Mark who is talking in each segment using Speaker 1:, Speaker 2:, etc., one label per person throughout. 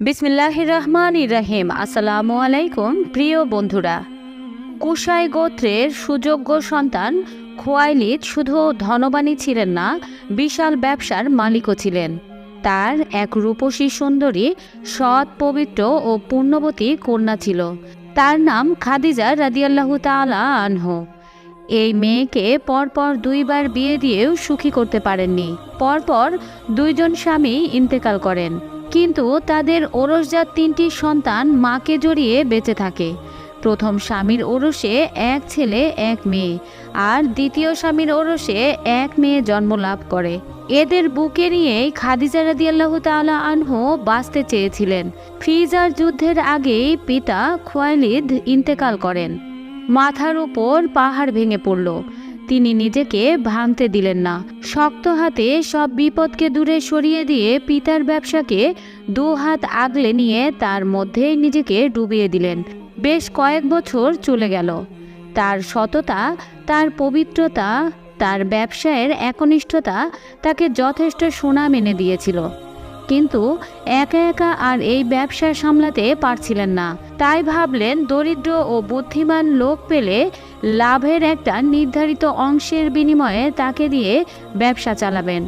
Speaker 1: বিসমিল্লাহ রহমান ইরাহিম আসসালামু আলাইকুম প্রিয় বন্ধুরা। কুশাই গোত্রের সুযোগ্য সন্তান খোয়াইলিদ শুধু ধনবানী ছিলেন না, বিশাল ব্যবসার মালিকও ছিলেন। তার এক রূপসী সুন্দরী, সৎ, পবিত্র ও পুণ্যবতী কন্যা ছিল। তার নাম খাদিজা রাদিয়াল্লাহু তালা আনহ। এই মেয়েকে পরপর দুইবার বিয়ে দিয়েও সুখী করতে পারেননি। পরপর দুইজন স্বামী ইন্তেকাল করেন। কিন্তু তাদের ওরসজাত তিনটি সন্তান মাকে জড়িয়ে বেঁচে থাকে। প্রথম স্বামীর ওরসে এক ছেলে, এক মেয়ে আর দ্বিতীয় স্বামীর ওরসে এক মেয়ে জন্ম লাভ করে। এদের বুকে নিয়েই খাদিজা রাদিয়াল্লাহু তাআলা আনহু বাঁচতে চেয়েছিলেন। ফিজার যুদ্ধের আগেই পিতা খোয়াইলিদ ইন্তেকাল করেন। মাথার উপর পাহাড় ভেঙে পড়ল। তিনি নিজেকে ভাঙতে দিলেন না। শক্ত হাতে সব বিপদকে দূরে সরিয়ে দিয়ে পিতার ব্যবসাকে দু হাত আগলে নিয়ে তার মধ্যেই নিজেকে ডুবিয়ে দিলেন। বেশ কয়েক বছর চলে গেল। তার সততা, তার পবিত্রতা, তার ব্যবসায়ের একনিষ্ঠতা তাকে যথেষ্ট সুনাম এনে দিয়েছিল। কিন্তু একা একা আর এই ব্যবসা সামলাতে পারছিলেন না। তাই ভাবলেন দরিদ্র ও বুদ্ধিমান লোক পেলে লাভের একটা নির্ধারিত অংশের বিনিময়ে তাকে দিয়ে ব্যবসা চালাবেন।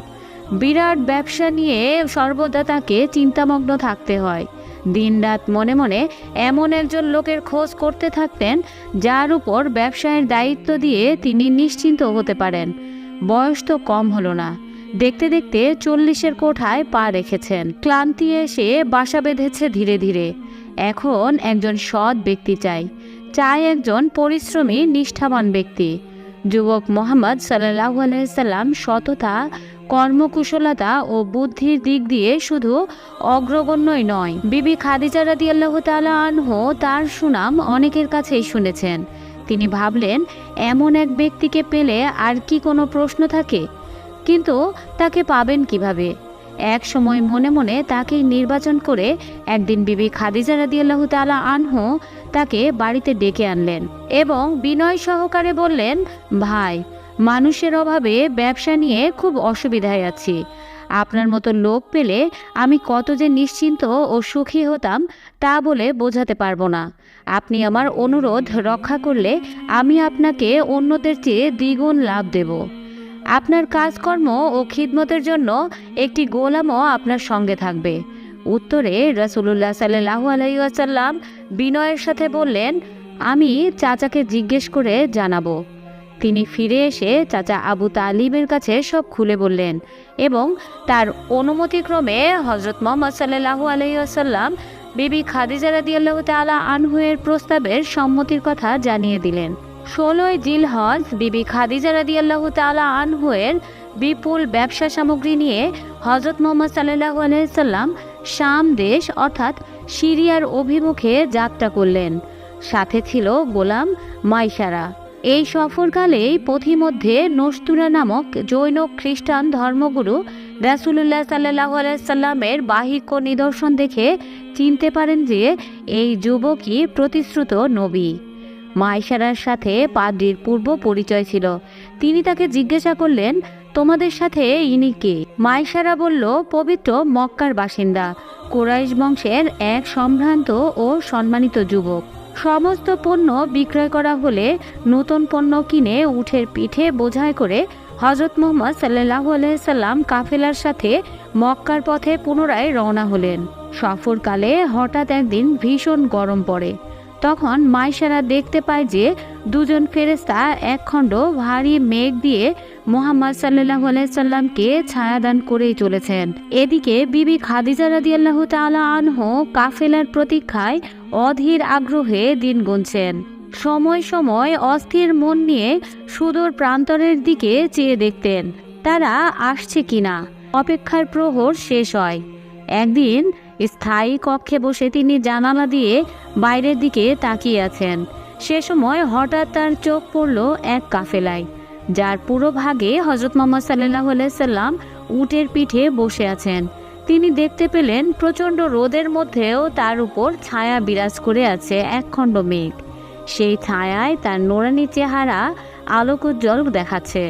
Speaker 1: বিরাট ব্যবসা নিয়ে সর্বদা তাকে চিন্তামগ্ন থাকতে হয়। দিনরাত মনে মনে এমন একজন লোকের খোঁজ করতে থাকতেন, যার উপর ব্যবসায়ের দায়িত্ব দিয়ে তিনি নিশ্চিন্ত হতে পারেন। বয়স তো কম হলো না। দেখতে দেখতে চল্লিশের কোঠায় পা রেখেছেন। ক্লান্তি এসে বাসা বেঁধেছে ধীরে ধীরে। এখন একজন সৎ ব্যক্তি চাই। চাই একজন পরিশ্রমী, নিষ্ঠাবান ব্যক্তি। যুবক মোহাম্মদ সাল্লাহ আলাইসাল্লাম সততা, কর্মকুশলতা ও বুদ্ধির দিক দিয়ে শুধু অগ্রগণ্যই নয়। বিবি খাদিজা রাদি আল্লাহ তালা আনহো তার সুনাম অনেকের কাছেই শুনেছেন। তিনি ভাবলেন, এমন এক ব্যক্তিকে পেলে আর কি কোনো প্রশ্ন থাকে? কিন্তু তাকে পাবেন কীভাবে? এক সময় মনে মনে তাকে নির্বাচন করে একদিন বিবি খাদিজা রাদিয়াল্লাহ তালা আনহু তাকে বাড়িতে ডেকে আনলেন এবং বিনয় সহকারে বললেন, ভাই, মানুষের অভাবে ব্যবসা নিয়ে খুব অসুবিধায় আছি। আপনার মতো লোক পেলে আমি কত যে নিশ্চিন্ত ও সুখী হতাম তা বলে বোঝাতে পারব না। আপনি আমার অনুরোধ রক্ষা করলে আমি আপনাকে অন্যদের চেয়ে দ্বিগুণ লাভ দেব। আপনার কাজকর্ম ও খিদমতের জন্য একটি গোলামও আপনার সঙ্গে থাকবে। উত্তরে রসুল্লাহ সাল্লাহ আলাইসাল্লাম বিনয়ের সাথে বললেন, আমি চাচাকে জিজ্ঞেস করে জানাব। তিনি ফিরে এসে চাচা আবু তালিবের কাছে সব খুলে বললেন এবং তার অনুমতিক্রমে হজরত মোহাম্মদ সাল্লাহু আলহিহাসাল্লাম বিবি খাদিজা রাদিয়াল্লাহ তালা আনহুয়ের প্রস্তাবের সম্মতির কথা জানিয়ে দিলেন। ষোলোই জিলহজ বিবি খাদিজা রাদিয়াল্লাহু তালা আনহুয়ের বিপুল ব্যবসা সামগ্রী নিয়ে হজরত মোহাম্মদ সাল্লাহু আলহিসাল্লাম শাম দেশ, অর্থাৎ সিরিয়ার অভিমুখে যাত্রা করলেন। সাথে ছিল গোলাম মাইসারা এই সফরকালেই পথিমধ্যে নস্তুরা নামক জৈন খ্রিস্টান ধর্মগুরু রাসুলুল্লাহ সাল্লাহ আলাইসাল্লামের বাহিক নিদর্শন দেখে চিনতে পারেন যে এই যুবকই প্রতিশ্রুত নবী। মাইশারার সাথে পাদ্রির পূর্ব পরিচয় ছিল। তিনি তাকে জিজ্ঞাসা করলেন, তোমাদের সাথে ইনি কে? মাইশারা বলল, পবিত্র মক্কার বাসিন্দা, কোরাইশ বংশের এক সম্ভ্রান্ত ও সম্মানিত যুবক। সমস্ত পণ্য বিক্রয় করা হলে নতুন পণ্য কিনে উঠের পিঠে বোঝাই করে হজরত মোহাম্মদ সাল্লাহ আলাইসাল্লাম কাফেলার সাথে মক্কার পথে পুনরায় রওনা হলেন। সফরকালে হঠাৎ একদিন ভীষণ গরম পড়ে। তখন মাইশারা দেখতে পায় যে দুজন ফেরেস্তা একখণ্ড ভারী মেঘ দিয়ে মোহাম্মদ সাল্লাহ সাল্লামকে ছায়াদান করেই চলেছেন। এদিকে বিবি খাদিজা রাদিয়াল্লাহ তালা আনহ কাফেলার প্রতীক্ষায় অধীর আগ্রহে দিন গুনছেন। সময় সময় অস্থির মন নিয়ে সুদূর প্রান্তরের দিকে চেয়ে দেখতেন, তারা আসছে কিনা? অপেক্ষার প্রহর শেষ হয়। একদিন স্থায়ী কক্ষে বসে তিনি জানালা দিয়ে বাইরের দিকে তাকিয়ে আছেন। সে সময় হঠাৎ তার চোখ পড়ল এক কাফেলায়, যার পুরো ভাগে হজরত মোহাম্মদ সাল্লাহ সাল্লাম উটের পিঠে বসে আছেন। তিনি দেখতে পেলেন প্রচণ্ড রোদের মধ্যেও তার উপর ছায়া বিরাজ করে আছে একখণ্ড মেঘ। সেই ছায়ায় তার নোরানি চেহারা আলোকোজ্জ্বল দেখাচ্ছে।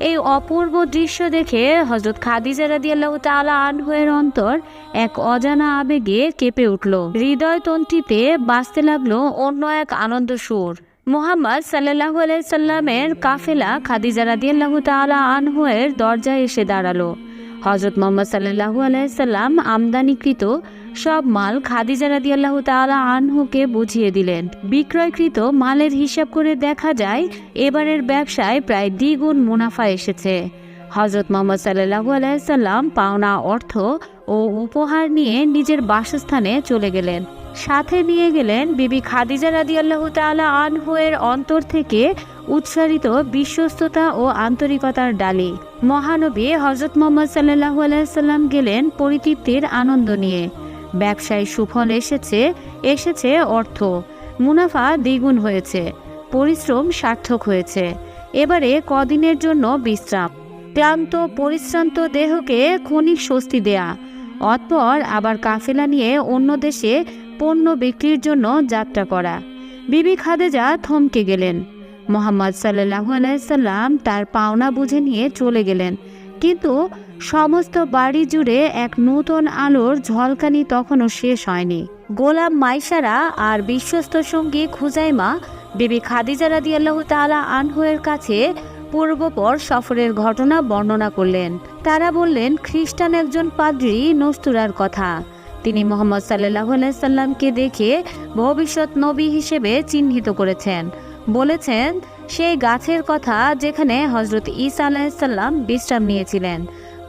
Speaker 1: এই অপূর্ব দৃশ্য দেখে হজরত খাদিজা রাদিয়াল্লাহ তাআলা আনহুয়ের অন্তর এক অজানা আবেগে কেঁপে উঠল। হৃদয় তন্ত্রীতে বাঁচতে লাগল অন্য এক আনন্দ সুর। মোহাম্মদ সাল্লাল্লাহু আলাইহি সাল্লামের কাফেলা খাদিজা রাদিয়াল্লাহু তাআলা আনহুয়ের দরজায় এসে দাঁড়াল। হজরত মোহাম্মদ সাল্লাল্লাহু আলাইসাল্লাম আমদানিকৃত সব মাল খাদিজা রাদিয়াল্লাহু তাআলা আনহুকে বুঝিয়ে দিলেন। বিক্রয়কৃত মালের হিসাব করে দেখা যায়, এবারের ব্যবসায় প্রায় দ্বিগুণ মুনাফা এসেছে। হজরত মোহাম্মদ সাল্লাল্লাহু আলাইহি সাল্লাম পাওনা অর্থ ও উপহার নিয়ে নিজের বাসস্থানে চলে গেলেন। সাথে নিয়ে গেলেন বিবি খাদিজা রাদিয়াল্লাহু তাআলা আনহুয়ের অন্তর থেকে উৎসারিত বিশ্বস্ততা ও আন্তরিকতার ডালি। মহানবী হজরত মোহাম্মদ সাল্লাল্লাহু আলাইহি সাল্লাম গেলেন পরিতৃপ্তির আনন্দ নিয়ে। ব্যবসায় সুফল এসেছে এসেছে অর্থ। মুনাফা দ্বিগুণ হয়েছে, পরিশ্রম সার্থক হয়েছে। এবারে কদিনের জন্য বিশ্রাম। ক্লান্ত, পরিশ্রান্ত দেহকে ক্ষণিক স্বস্তি দেয়া। অতপর আবার কাফেলা নিয়ে অন্য দেশে পণ্য বিক্রির জন্য যাত্রা করা। বিবি খাদেজা থমকে গেলেন। মোহাম্মদ সাল্লাহ আলাইসাল্লাম তার পাওনা বুঝে নিয়ে চলে গেলেন। কিন্তু সমস্ত বাড়ি জুড়ে এক নূতন আলোর ঝলকানি তখনও শেষ হয়নি। গোলাম মাইশারা আর বিশ্বস্ত সঙ্গী খুজাইমা, বিবি খাদিজা রাদিয়াল্লাহু তাআলা আনহুয়ের কাছে পূর্বপর সফরের ঘটনা বর্ণনা করলেন। তারা বললেন, খ্রিস্টান একজন পাদ্রী নস্তুরার কথা। তিনি মোহাম্মদ সাল্লাহ সাল্লামকে দেখে ভবিষ্যৎ নবী হিসেবে চিহ্নিত করেছেন। বলেছেন, সেই গাছের কথা যেখানে হজরত ঈসা আলাহিসাল্লাম বিশ্রাম নিয়েছিলেন।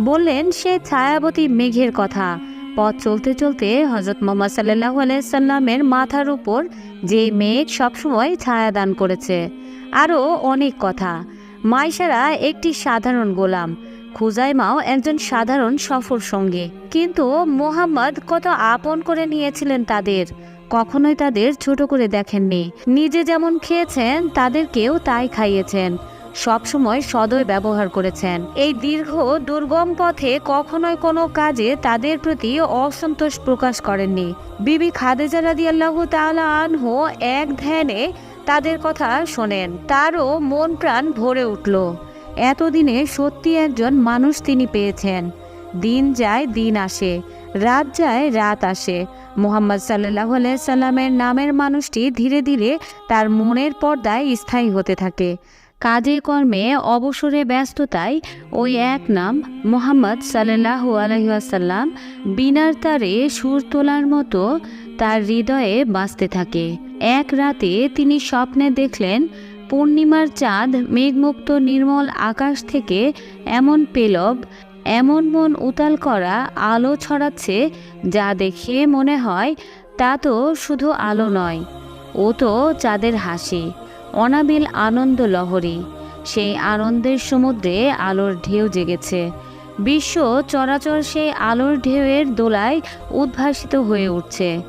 Speaker 1: বললেন, সে ছায়াবতী মেঘের কথা। পথ চলতে চলতে হজরত মোহাম্মদ সাল্লাহ আলাইসাল্লামের মাথার উপর যে মেঘ সবসময় ছায়া দান করেছে। আরও অনেক কথা। মাইশারা একটি সাধারণ গোলাম। খুজাইমাও একজন সাধারণ সফর সঙ্গী। কিন্তু মোহাম্মদ কত আপন করে নিয়েছিলেন তাদের। কখনোই তাদের ছোট করে দেখেননি। নিজে যেমন খেয়েছেন, তাদেরকেও তাই খাইয়েছেন। সবসময় সদয় ব্যবহার করেছেন। এই দীর্ঘ, দুর্গম পথে কখনোই কোনো কাজে তাদের প্রতি অসন্তোষ প্রকাশ করেননি। বিবি খাদেজা রাদিয়াল্লাহু তাআলা আনহু এক ধ্যানে তাদের কথা শোনেন। তারও মন প্রাণ ভরে উঠল। এতদিনে সত্যি একজন মানুষ তিনি পেয়েছেন। দিন যায়, দিন আসে, রাত যায়, রাত আসে। মোহাম্মদ সাল্লাহ সাল্লামের নামের মানুষটি ধীরে ধীরে তার মনের পর্দায় স্থায়ী হতে থাকে। কাজে কর্মে অবসরে ব্যস্ততায় ওই এক নাম মোহাম্মদ সাল্লাহ আলহিহাসাল্লাম বিনার তারে সুর তোলার মতো তার হৃদয়ে বাঁচতে থাকে। এক রাতে তিনি স্বপ্নে দেখলেন পূর্ণিমার চাঁদ মেঘমুক্ত নির্মল আকাশ থেকে এমন পেলব, এমন মন উতাল করা আলো ছড়াচ্ছে যা দেখে মনে হয় তা তো শুধু আলো নয়, ও তো চাঁদের হাসি। অনাবিল আনন্দ লহরী। সেই আনন্দের সমুদ্রে আলোর ঢেউ জেগেছে। বিশ্ব চরাচর সেই আলোর ঢেউয়ের দোলায় উদ্ভাসিত হয়ে উঠছে।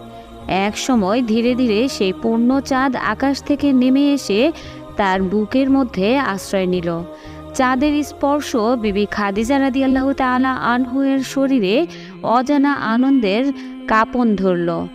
Speaker 1: এক সময় ধীরে ধীরে সেই পূর্ণ চাঁদ আকাশ থেকে নেমে এসে তার বুকের মধ্যে আশ্রয় নিল। চাঁদের স্পর্শ বিবি খাদিজা রাদি আল্লাহ তালা আনহুয়ের শরীরে অজানা আনন্দের কাপন ধরল।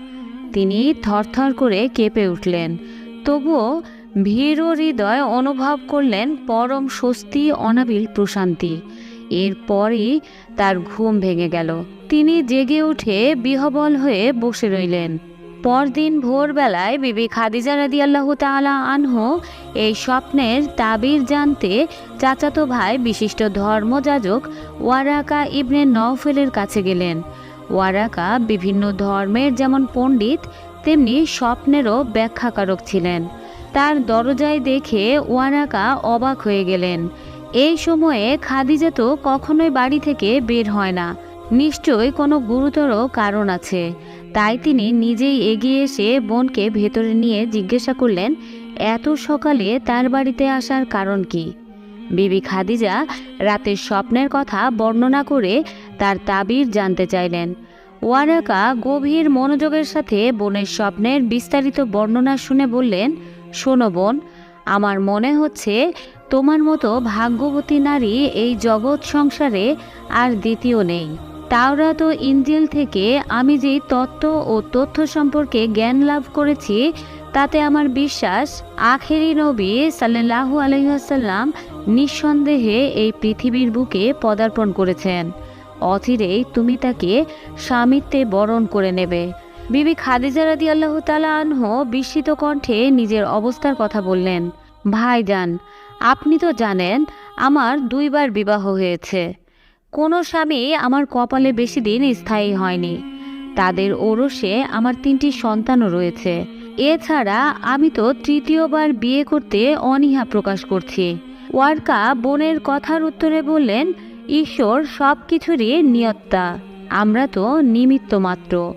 Speaker 1: তিনি থরথর করে কেঁপে উঠলেন। তবুও ভীরু হৃদয় অনুভব করলেন পরম স্বস্তি, অনাবিল প্রশান্তি। এরপরই তার ঘুম ভেঙে গেল। তিনি জেগে উঠে বিহবল হয়ে বসে রইলেন। পরদিন ভোরবেলায় বিবি খাদিজা রাদি আল্লাহ তালা আনহু এই স্বপ্নের তাবির জানতে চাচাতো ভাই বিশিষ্ট ধর্মযাজক ওয়ারাকা ইবনে নওফেলের কাছে গেলেন। ওয়ারাকা বিভিন্ন ধর্মের যেমন পণ্ডিত, তেমনি স্বপ্নেরও ব্যাখ্যাকারক ছিলেন। তার দরজায় দেখে ওয়ারাকা অবাক হয়ে গেলেন। এই সময়ে খাদিজা তো কখনোই বাড়ি থেকে বের হয় না। নিশ্চয়ই কোনো গুরুতর কারণ আছে। তাই তিনি নিজেই এগিয়ে এসে বোনকে ভেতরে নিয়ে জিজ্ঞাসা করলেন, এত সকালে তার বাড়িতে আসার কারণ কি? বিবি খাদিজা রাতের স্বপ্নের কথা বর্ণনা করে তার তাবির জানতে চাইলেন। ওয়ারাকা গভীর মনোযোগের সাথে বোনের স্বপ্নের বিস্তারিত বর্ণনা শুনে বললেন শোনো বোন, আমার মনে হচ্ছে তোমার মতো ভাগ্যবতী নারী এই জগৎ সংসারে আর দ্বিতীয় নেই। তাওরাত ও ইঞ্জিল থেকে আমি যে তত্ত্ব ও তথ্য সম্পর্কে জ্ঞান লাভ করেছি, তাতে আমার বিশ্বাস আখেরি নবী সাল্লাহু আলহিহাসাল্লাম নিঃসন্দেহে এই পৃথিবীর বুকে পদার্পণ করেছেন। অচিরেই তুমি তাকে স্বামিত্বে বরণ করে নেবে। বিবি খাদিজা রাদি আল্লাহ তালা আনহ বিস্মিত কণ্ঠে নিজের অবস্থার কথা বললেন, ভাইজান, আপনি তো জানেন আমার দুইবার বিবাহ হয়েছে। কোনো স্বামী আমার কপালে বেশি দিন স্থায়ী হয়নি। তাদের ওরসে আমার তিনটি সন্তানও রয়েছে। এছাড়া আমি তো তৃতীয়বার বিয়ে করতে অনীহা প্রকাশ করছি। ওয়ার্কা বোনের কথার উত্তরে বললেন, ঈশ্বর সব কিছুরই নিয়ত্তা। আমরা তো নিমিত্ত মাত্র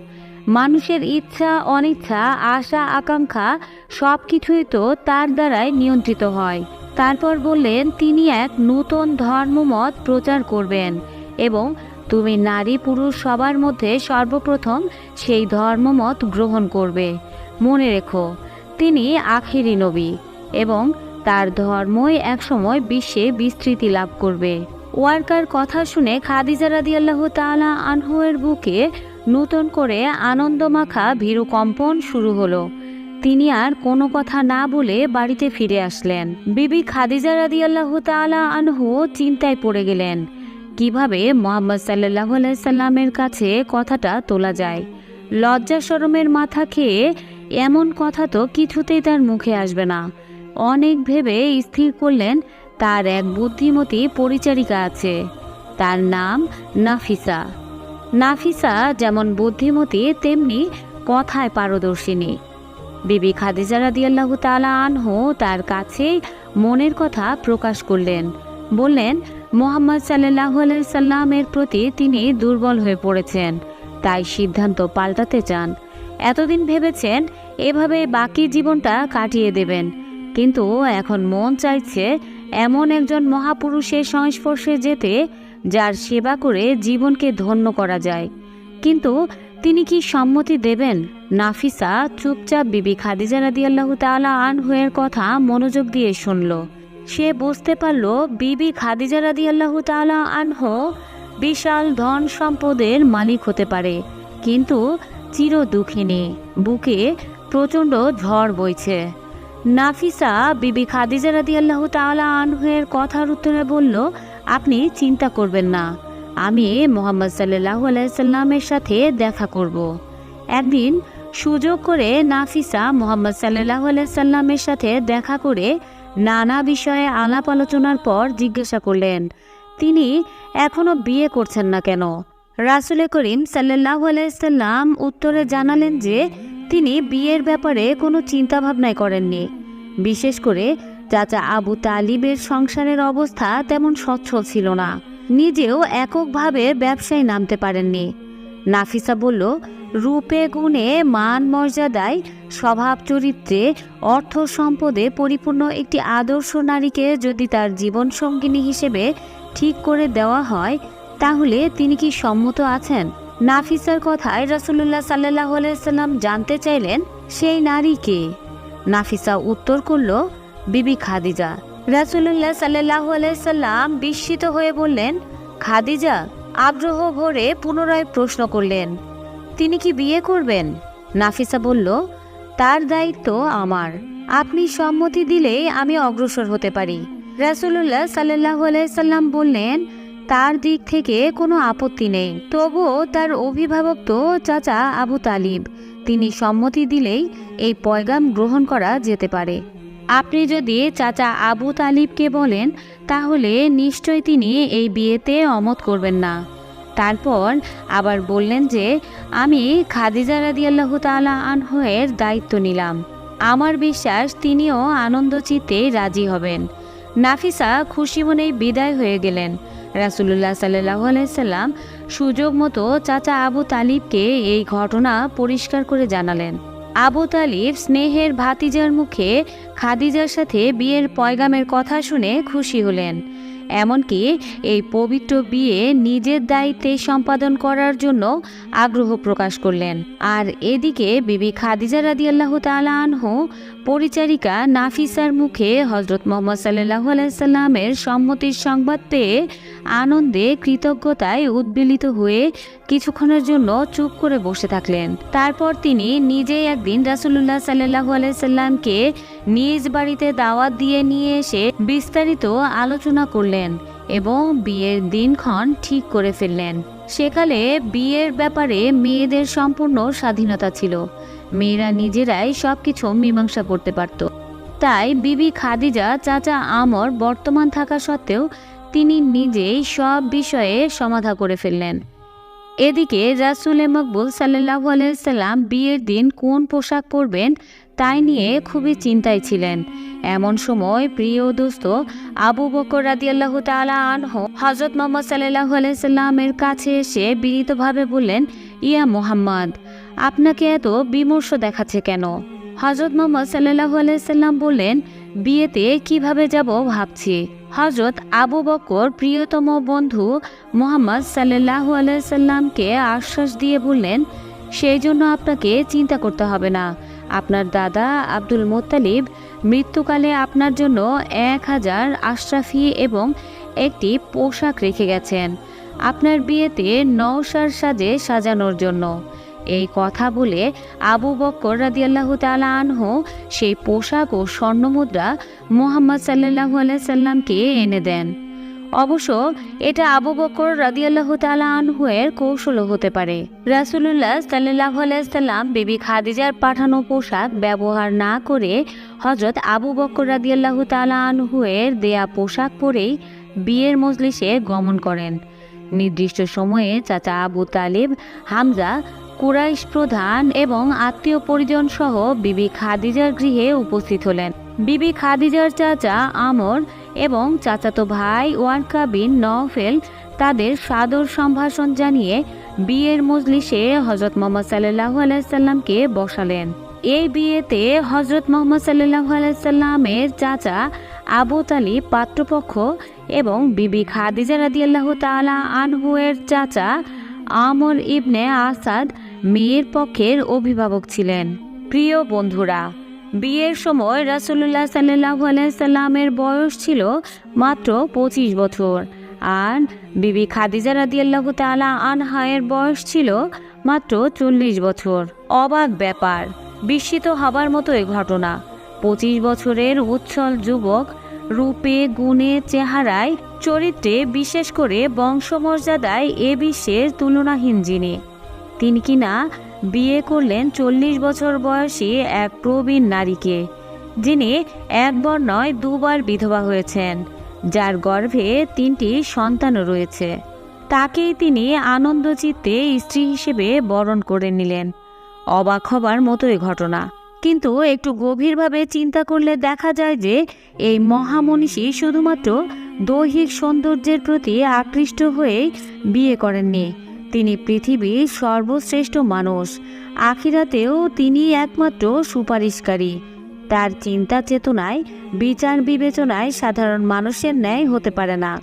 Speaker 1: মানুষের ইচ্ছা, অনিচ্ছা, আশা, আকাঙ্ক্ষা সব কিছুই তো তার দ্বারাই নিয়ন্ত্রিত হয়। তারপর বললেন, তিনি এক নূতন ধর্মমত প্রচার করবেন এবং তুমি নারী পুরুষ সবার মধ্যে সর্বপ্রথম সেই ধর্মমত গ্রহণ করবে। মনে রেখো, তিনি আখিরি নবী এবং তার ধর্মই একসময় বিশ্বে বিস্তৃতি লাভ করবে। ওয়ার্কার কথা শুনে খাদিজা রাদিয়াল্লাহু তাআলা আনহুয়ের বুকে নূতন করে আনন্দমাখা ভীরু কম্পন শুরু হলো। তিনি আর কোনো কথা না বলে বাড়িতে ফিরে আসলেন। বিবি খাদিজা রাদিয়াল্লাহু তাআলা আনহু চিন্তায় পড়ে গেলেন, কীভাবে মোহাম্মদ সাল্লাহ সাল্লামের কাছে কথাটা তোলা যায়। লজ্জা শরমের মাথা খেয়ে এমন কথা তো কিছুতেই তার মুখে আসবে না। অনেক ভেবে স্থির করলেন, তার এক বুদ্ধিমতী পরিচারিকা আছে। তার নাম নাফিসা। নাফিসা যেমন বুদ্ধিমতী, তেমনি কথায় পারদর্শিনী। বিবি খাদিজা রাদিয়াল্লাহু তাআলা আনহু তার কাছে মনের কথা প্রকাশ করলেন। বললেন, মোহাম্মদ সাল্লাহু সাল্লামের প্রতি তিনি দুর্বল হয়ে পড়েছেন, তাই সিদ্ধান্ত পাল্টাতে চান। এতদিন ভেবেছেন, এভাবে বাকি জীবনটা কাটিয়ে দেবেন। কিন্তু এখন মন চাইছে, এমন একজন মহাপুরুষের সংস্পর্শে যেতে যার সেবা করে জীবনকে ধন্য করা যায়। কিন্তু তিনি কি সম্মতি দেবেন? নাফিসা চুপচাপ বিবি খাদিজা রাদিয়াল্লাহু তাআলা আনহুয়ের কথা মনোযোগ দিয়ে শুনল। সে বুঝতে পারল বিবি খাদিজা রাদিয়াল্লাহু তাআলা আনহু বিশাল ধন সম্পদের মালিক হতে পারে, কিন্তু চির দুঃখিনী, বুকে প্রচণ্ড ঝড় বইছে। নাফিসা বিবি খাদিজা রাদিয়াল্লাহু তাআলা আনহুয়ের কথার উত্তরে বলল আপনি চিন্তা করবেন না। আমি মোহাম্মদ সাল্লাহ আলাইসাল্লামের সাথে দেখা করব। একদিন সুযোগ করে নাফিসা মোহাম্মদ সাল্লাহ আলাইসাল্লামের সাথে দেখা করে নানা বিষয়ে আলাপ আলোচনার পর জিজ্ঞাসা করলেন, তিনি এখনও বিয়ে করছেন না কেন? রাসুল করিম সাল্লাহ আলাইসাল্লাম উত্তরে জানালেন যে তিনি বিয়ের ব্যাপারে কোনো চিন্তাভাবনাই করেননি। বিশেষ করে চাচা আবু তালিবের সংসারের অবস্থা তেমন সচ্ছল ছিল না। নিজেও এককভাবে ব্যবসায় নামতে পারেননি। নাফিসা বলল, রূপে গুণে মান মর্যাদায় স্বভাব চরিত্রে অর্থ সম্পদে পরিপূর্ণ একটি আদর্শ নারীকে যদি তার জীবন সঙ্গিনী হিসেবে ঠিক করে দেওয়া হয়, তাহলে তিনি কি সম্মত আছেন? নাফিসার কথায় রাসুল্লাহ সাল্লাহ সাল্লাম জানতে চাইলেন, সেই নারীকে নাফিসা উত্তর করল বিবি খাদিজা। রাসুল্লাহ সাল্লাহ সাল্লাম বিস্মিত হয়ে বললেন, খাদিজা, আগ্রহ ভরে পুনরায় প্রশ্ন করলেন, তিনি কি বিয়ে করবেন? নাফিসা বলল, তার দায়িত্ব আমার। আপনি সম্মতি দিলেই আমি অগ্রসর হতে পারি। রাসুল্লাহ সাল্লাহ সাল্লাম বললেন, তার দিক থেকে কোনো আপত্তি নেই। তবুও তার অভিভাবক তো চাচা আবু তালিব। তিনি সম্মতি দিলেই এই পয়গাম গ্রহণ করা যেতে পারে। আপনি যদি চাচা আবু তালিবকে বলেন, তাহলে নিশ্চয় তিনি এই বিয়েতে অমত করবেন না। তারপর আবার বললেন যে, আমি খাদিজা রাদিয়াল্লাহ তালা আনহের দায়িত্ব নিলাম। আমার বিশ্বাস তিনিও আনন্দ আনন্দচিত্তে রাজি হবেন। নাফিসা খুশি মনেই বিদায় হয়ে গেলেন। রাসুল্লাহ সাল্লাহ আলাইসাল্লাম সুযোগ মতো চাচা আবু তালিবকে এই ঘটনা পরিষ্কার করে জানালেন। আবু তালিব স্নেহের ভাতিজার মুখে খাদিজার সাথে বিয়ের পয়গামের কথা শুনে খুশি হলেন। এমনকি এই পবিত্র বিয়ে নিজের দায়িত্বে সম্পাদন করার জন্য আগ্রহ প্রকাশ করলেন। আর এদিকে বিবি খাদিজা রাদিয়াল্লাহ তালাহ পরিচারিকা নাফিসার মুখে হজরত মোহাম্মদ সাল্লাহ আলাইসাল্লামের সম্মতির সংবাদ পেয়ে আনন্দে কৃতজ্ঞতায় উদ্বেলিত হয়ে কিছুক্ষণের জন্য চুপ করে বসে থাকলেন। তারপর তিনি নিজেই একদিন রাসুল্লাহ সাল্লাহ আলাইসাল্লামকে নিজ বাড়িতে দাওয়াত দিয়ে নিয়ে এসে বিস্তারিত আলোচনা করলেন এবং বিয়ের দিনক্ষণ ঠিক করে ফেললেন। সেকালে বিয়ের ব্যাপারে মেয়েদের সম্পূর্ণ স্বাধীনতা ছিল। মেয়েরা নিজেরাই সব কিছু মীমাংসা করতে পারত। তাই বিবি খাদিজা, চাচা আমর বর্তমান থাকা সত্ত্বেও তিনি নিজেই সব বিষয়ে সমাধা করে ফেললেন। এদিকে রাসুল মকবুল সাল্লাহ আলাইসাল্লাম বিয়ের দিন কোন পোশাক পরবেন তাই নিয়ে খুবই চিন্তায় ছিলেন। এমন সময় প্রিয় দোস্ত আবু বকর রাদিয়াল্লাহ তালা আনহ হজরত মোহাম্মদ সাল্লাহ আলাইসাল্লামের কাছে এসে বিনীতভাবে বললেন, ইয়া মোহাম্মদ আপনাকে এত বিমর্ষ দেখাচ্ছে কেন? হজরত মোহাম্মদ সাল্লাহ আলাইসাল্লাম বললেন, বিয়েতে কীভাবে যাব ভাবছি। হজরত আবু বকর প্রিয়তম বন্ধু মোহাম্মদ সাল্লাহ আলাইসাল্লামকে আশ্বাস দিয়ে বললেন, সেই জন্য আপনাকে চিন্তা করতে হবে না। আপনার দাদা আব্দুল মোত্তালিব মৃত্যুকালে আপনার জন্য এক হাজার আশরাফি এবং একটি পোশাক রেখে গেছেন। আপনার বিয়েতে নৌসার সাজে সাজানোর জন্য। এই কথা বলে আবু বক্কর রাদিয়াল্লাহু তাআলা আনহু সেই পোশাক ও স্বর্ণমুদ্রা মোহাম্মদ সাল্লাল্লাহু আলাইহি সাল্লামকে এনে দেন। অবশ্য এটা আবু বকর রাদিয়াল্লাহু তাআলা আনহুয়ের কৌশলও হতে পারে। রাসূলুল্লাহ সাল্লাল্লাহু আলাইহি সাল্লাম বিবি খাদিজার পাঠানো পোশাক ব্যবহার না করে হযরত আবু বকর রাদিয়াল্লাহু তাআলা আনহুয়ের দেয়া পোশাক পরেই বিয়ের মজলিসে গমন করেন। নির্দিষ্ট সময়ে চাচা আবু তালিব, হামজা কুরাইশ প্রধান এবং আত্মীয় পরিজন সহ বিবি খাদিজার গৃহে উপস্থিত হলেন। বিবি খাদিজার চাচা আমর এবং চাচাতো ভাই ওয়ার্কা বিন নওফেল তাদের সাদর সম্ভাষণ জানিয়ে বিয়ের মজলিসে হজরত মোহাম্মদ সাল্লাহ আলাইসাল্লামকে বসালেন। এই বিয়েতে হজরত মোহাম্মদ সাল্লাহ আলাইসাল্লামের চাচা আবু তালিব পাত্রপক্ষ এবং বিবি খাদিজা রাদিয়াল্লাহু তাআলা আনহুয়ের চাচা আমর ইবনে আসাদ মেয়ের পক্ষের অভিভাবক ছিলেন। প্রিয় বন্ধুরা, বিয়ের সময় রাসুল্লাহ সাল্লাহ আলাইসাল্লামের বয়স ছিল মাত্র পঁচিশ বছর আর বিবি খাদিজা রাদিয়াল্লাহু তাআলা আনহায়ের বয়স ছিল মাত্র চল্লিশ বছর। অবাক ব্যাপার, বিস্মিত হবার মতো এ ঘটনা। পঁচিশ বছরের উচ্ছল যুবক রূপে, গুণে, চেহারায়, চরিত্রে বিশেষ করে বংশমর্যাদায় এ বিশ্বের তুলনাহীন যিনি। তিনি কিনা বিয়ে করলেন চল্লিশ বছর বয়সী এক প্রবীণ নারীকে, যিনি একবার নয় দুবার বিধবা হয়েছেন, যার গর্ভে তিনটি সন্তানও রয়েছে। তাকেই তিনি আনন্দচিত্তে স্ত্রী হিসেবে বরণ করে নিলেন। অবাক হবার মতোই ঘটনা। কিন্তু একটু গভীরভাবে চিন্তা করলে দেখা যায় যে, এই মহামনীষী শুধুমাত্র দৈহিক সৌন্দর্যের প্রতি আকৃষ্ট হয়ে বিয়ে করেননি। তিনি পৃথিবীর সর্বশ্রেষ্ঠ মানুষ। আখিরাতেও তিনি একমাত্র সুপারিশকারী। তার চিন্তা চেতনায়, বিচার বিবেচনায় সাধারণ মানুষের ন্যায় হতে পারে না।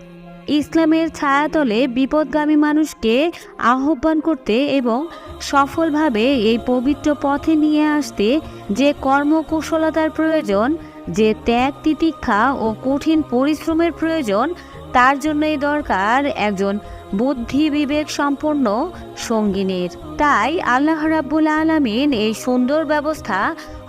Speaker 1: ইসলামের ছায়াতলে বিপদগামী মানুষকে আহ্বান করতে এবং সফলভাবে এই পবিত্র পথে নিয়ে আসতে যে কর্মকুশলতার প্রয়োজন, যে ত্যাগ তিতিক্ষা ও কঠিন পরিশ্রমের প্রয়োজন, তার জন্যই দরকার একজন বুদ্ধি বিবেক সম্পন্ন সঙ্গিনীর। তাই আল্লাহ রাব্বুল আলমিন এই সুন্দর ব্যবস্থা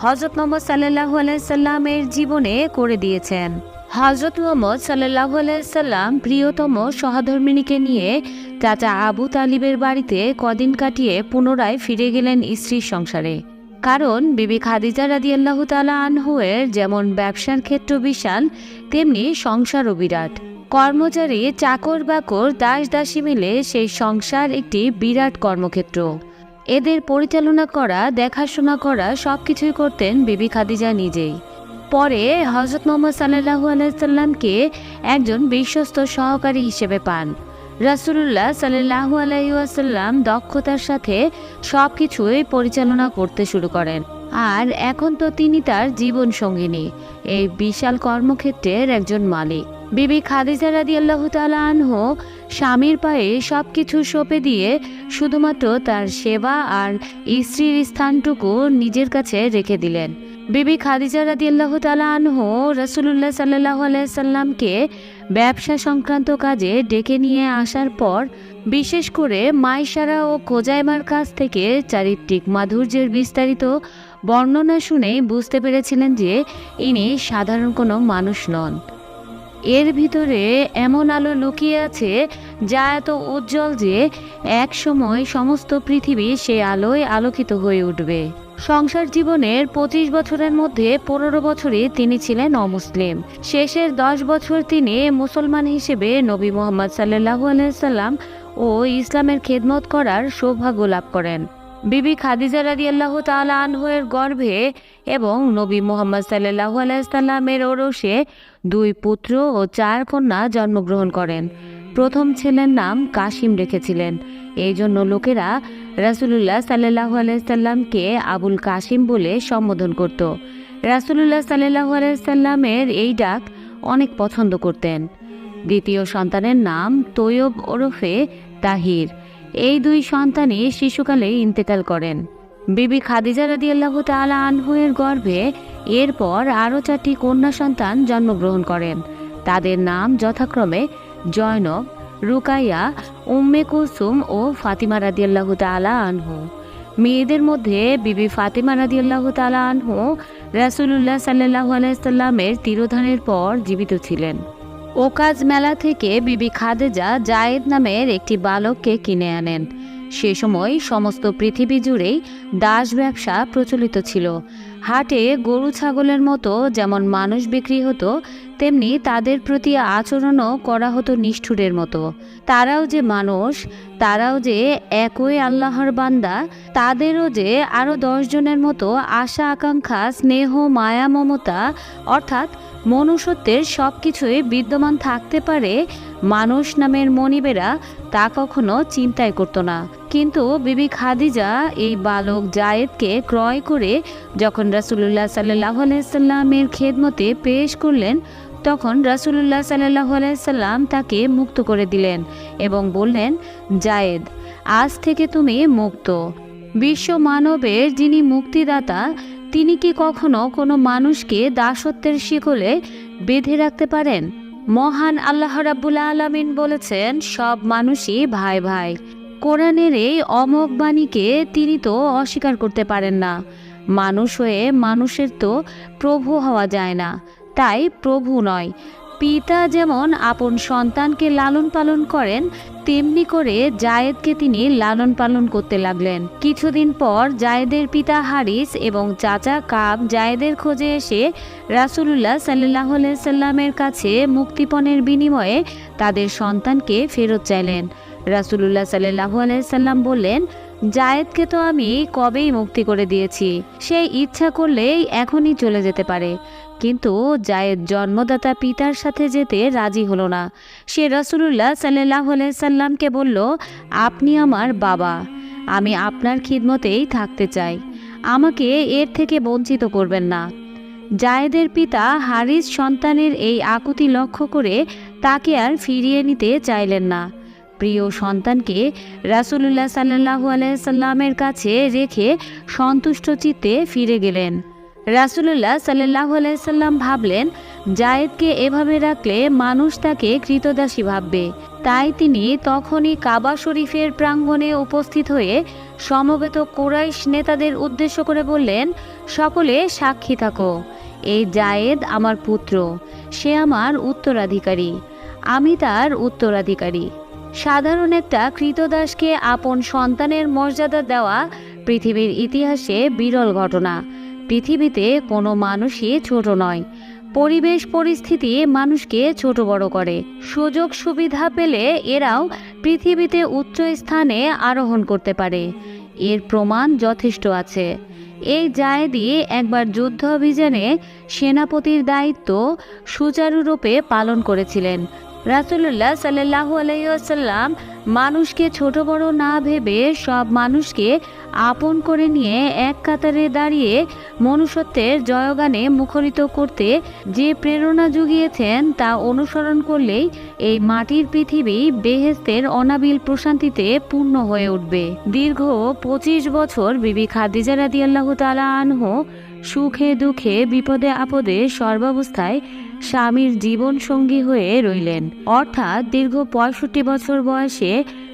Speaker 1: হজরত মোহাম্মদ সাল্লাহু আলাইসাল্লামের জীবনে করে দিয়েছেন। হজরত মোহাম্মদ সাল্লাহু আলাইসাল্লাম প্রিয়তম সহধর্মিনীকে নিয়ে চাচা আবু তালিবের বাড়িতে কদিন কাটিয়ে পুনরায় ফিরে গেলেন স্ত্রীর সংসারে। কারণ বিবি খাদিজা রাদি আল্লাহ তালা আনহুয়ের যেমন ব্যবসার ক্ষেত্র বিশাল, তেমনি সংসারও বিরাট। কর্মচারী চাকর বাকর দাস দাসী মিলে সেই সংসার একটি বিরাট কর্মক্ষেত্র। এদের পরিচালনা করা, দেখাশোনা করা সব কিছুই করতেন বিবি খাদিজা নিজেই। পরে হজরত মোহাম্মদ সাল্লাহু আলাইসাল্লামকে একজন বিশ্বস্ত সহকারী হিসেবে পান। রাসুলুল্লাহ সাল্লাহু আলাইসাল্লাম দক্ষতার সাথে সব কিছুই পরিচালনা করতে শুরু করেন। আর এখন তো তিনি তার জীবন সঙ্গিনী এই বিশাল কর্মক্ষেত্রের একজন মালিক। বিবি খাদিজা রাদি আল্লাহ আনহু স্বামীর পায়ে সব কিছু সঁপে দিয়ে শুধুমাত্র তার সেবা আর স্ত্রীর স্থানটুকু নিজের কাছে রেখে দিলেন। বিবি খাদিজা রাদিয়াল্লাহ তালা আনহু রসুল্লাহ সাল্লাহ সাল্লামকে ব্যবসা সংক্রান্ত কাজে ডেকে নিয়ে আসার পর বিশেষ করে মাইসারা ও কোজাইমার কাছ থেকে চারিত্রিক মাধুর্যের বিস্তারিত বর্ণনা শুনে বুঝতে পেরেছিলেন যে ইনি সাধারণ কোনো মানুষ নন। এর ভিতরে এমন আলো লুকিয়ে আছে যা এত উজ্জ্বল যে এক সময় সমস্ত পৃথিবী সে আলোয় আলোকিত হয়ে উঠবে। সংসার জীবনের পঁচিশ বছরের মধ্যে পনেরো বছরে তিনি ছিলেন অমুসলিম। শেষের দশ বছর তিনি মুসলমান হিসেবে নবী মোহাম্মদ সাল্লাহু আলাইসাল্লাম ও ইসলামের খেদমত করার সৌভাগ্য লাভ করেন। বিবি খাদিজা রাদি আল্লাহ তালা আনহুয়ের গর্ভে এবং নবী মোহাম্মদ সাল্লাহু আলাইসাল্লামের ওরসে দুই পুত্র ও চার কন্যা জন্মগ্রহণ করেন। প্রথম ছেলের নাম কাশিম রেখেছিলেন। এই জন্য লোকেরা রাসুলুল্লাহ সাল্লাহ আলাইসাল্লামকে আবুল কাশিম বলে সম্বোধন করত। রাসুলুল্লাহ সাল্লাহ আলাইসাল্লামের এই ডাক অনেক পছন্দ করতেন। দ্বিতীয় সন্তানের নাম তৈয়ব ওরফে তাহির। এই দুই সন্তানই শিশুকালে ইন্তেকাল করেন। বিবি খাদিজা রাদি আল্লাহ তালা আনহুয়ের গর্ভে এরপর আরও চারটি কন্যা সন্তান জন্মগ্রহণ করেন। তাদের নাম যথাক্রমে জয়নব, রুকাইয়া, উম্মে কুসুম ও ফাতিমা রাদিয়াল্লাহ তালা আনহু। মেয়েদের মধ্যে বিবি ফাতিমা রাদিয়াল্লাহ তালা আনহু রাসুলুল্লাহ সাল্লাহ আলাইসাল্লামের তিরোধানের পর জীবিত ছিলেন। ওকাজ মেলা থেকে বিবি খাদেজা জায়েদ নামের একটি বালককে কিনে আনেন। সে সময় সমস্ত পৃথিবী জুড়েই দাস ব্যবসা প্রচলিত ছিল। হাটে গরু ছাগলের মতো যেমন মানুষ বিক্রি হতো, তেমনি তাদের প্রতি আচরণও করা হতো নিষ্ঠুরের মতো। তারাও যে মানুষ, তারাও যে একই আল্লাহর বান্দা, তাদেরও যে আরও দশজনের মতো আশা আকাঙ্ক্ষা স্নেহ, মায়া, মমতা, অর্থাৎ মনুষ্যত্বের সব কিছুই বিদ্যমান থাকতে পারে, মানুষ নামের মনিবেরা তা কখনো চিন্তাই করতো না। কিন্তু বিবি খাদিজা এই বালক জায়েদকে ক্রয় করে যখন রাসুলুল্লাহ সাল্লাহ আলাইসাল্লামের খেদমতে পেশ করলেন, তখন রাসুলুল্লাহ সাল্লাহ আলাইসাল্লাম তাকে মুক্ত করে দিলেন এবং বললেন, জায়েদ, আজ থেকে তুমি মুক্ত। বিশ্ব মানবের যিনি মুক্তিদাতা তিনি কি কখনো কোনো মানুষকে দাসত্বের শিকলে বেঁধে রাখতে পারেন? মহান আল্লাহ রাব্বুল আলমিন বলেছেন, সব মানুষই ভাই ভাই। কোরআনের এই অমক বাণীকে তিনি তো অস্বীকার করতে পারেন না। মানুষ হয়ে মানুষের তো প্রভু হওয়া যায় না। তাই প্রভু নয়। পিতা যেমন আপন সন্তানকে লালন পালন করেন, তেমনি করে জায়েদকে তিনি লালন পালন করতে লাগলেন। কিছুদিন পর জায়েদের পিতা হারিস এবং চাচা কাব জায়েদের খোঁজে এসে রাসুলুল্লাহ সাল্লাহ সাল্লামের কাছে মুক্তিপণের বিনিময়ে তাদের সন্তানকে ফেরত চাইলেন। রাসুলুল্লাহ সাল্লাহ আলাইসাল্লাম বললেন জায়েদকে তো আমি কবেই মুক্তি করে দিয়েছি। সে ইচ্ছা করলেই এখনই চলে যেতে পারে। কিন্তু জায়েদ জন্মদাতা পিতার সাথে যেতে রাজি হলো না। সে রসুলুল্লাহ সাল্লাহ সাল্লামকে বলল, আপনি আমার বাবা। আমি আপনার খিদমতেই থাকতে চাই। আমাকে এর থেকে বঞ্চিত করবেন না। জায়েদের পিতা হারিস সন্তানের এই আকুতি লক্ষ্য করে তাকে আর ফিরিয়ে নিতে চাইলেন না। প্রিয় সন্তানকে রাসুলুল্লাহ সাল্লাহু আলাইসাল্লামের কাছে রেখে সন্তুষ্ট চিত্তে ফিরে গেলেন। রাসুলুল্লাহ সাল্লাহ আলাইসাল্লাম ভাবলেন, জায়েদকে এভাবে রাখলে মানুষ তাকে কৃতদাসী ভাববে। তাই তিনি তখনই কাবা শরীফের প্রাঙ্গণে উপস্থিত হয়ে সমবেত কোরাইশ নেতাদের উদ্দেশ্য করে বললেন, সকলে সাক্ষী থাকো। এই জায়েদ আমার পুত্র, সে আমার উত্তরাধিকারী, আমি তার উত্তরাধিকারী। সাধারণ একটা কৃতদাসকে আপন সন্তানের মর্যাদা দেওয়া পৃথিবীর ইতিহাসে বিরল ঘটনা। পৃথিবীতে কোনো মানুষই ছোট নয়। পরিবেশ পরিস্থিতি মানুষকে ছোট বড় করে। সুযোগ সুবিধা পেলে এরাও পৃথিবীতে উচ্চ স্থানে আরোহণ করতে পারে। এর প্রমাণ যথেষ্ট আছে। এই জায়েদি একবার যুদ্ধ অভিযানে সেনাপতির দায়িত্ব সুচারুরূপে পালন করেছিলেন। রাসুল্লাহ সাল্লাহ আলাইসাল্লাম মানুষকে ছোট বড় না ভেবে সব মানুষকে আপন করে নিয়ে এক কাতারে দাঁড়িয়ে মনুষ্যত্বের জয়গানে মুখরিত করতে যে প্রেরণা জুগিয়েছেন তা অনুসরণ করলেই এই মাটির পৃথিবী বেহেস্তের অনাবিল প্রশান্তিতে পূর্ণ হয়ে উঠবে। দীর্ঘ পঁচিশ বছর বিবি খাদিজা রাদি আল্লাহ তালা আনহু সুখে দুঃখে বিপদে আপদে সর্বাবস্থায় স্বামীর জীবন সঙ্গী হয়ে রইলেন। অর্থাৎ দীর্ঘ পঁয়ষট্টি বছর বয়সে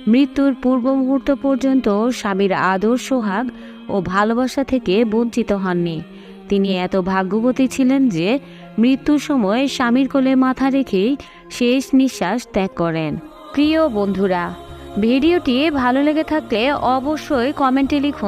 Speaker 1: মৃত্যুর পূর্ব মুহূর্ত পর্যন্ত স্বামীর আদর, সোহাগ ও ভালোবাসা থেকে বঞ্চিত হননি। তিনি এত ভাগ্যবতী ছিলেন যে মৃত্যুর সময় স্বামীর কোলে মাথা রেখেই শেষ নিঃশ্বাস ত্যাগ করেন। প্রিয় বন্ধুরা, ভিডিওটি ভালো লেগে থাকলে অবশ্যই কমেন্টে লিখুন।